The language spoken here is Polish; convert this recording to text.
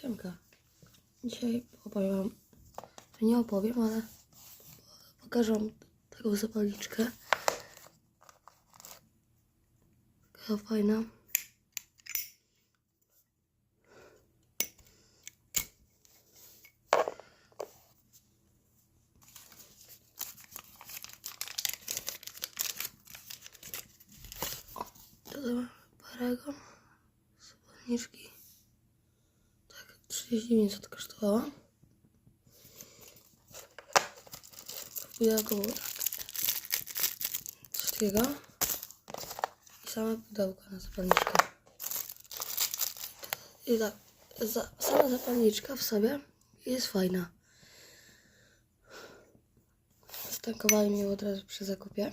Siemka. Dzisiaj opowiem wam, to nie opowiem, ale pokażę wam taką zapalniczkę. Taka fajna. O, paragon zapalniczki. Tak, 39 kosztowała. Pudełko było tak. Coś takiego. I same pudełko na zapalniczkę. I tak, za, sama zapalniczka w sobie jest fajna. Stankowali mnie od razu przy zakupie.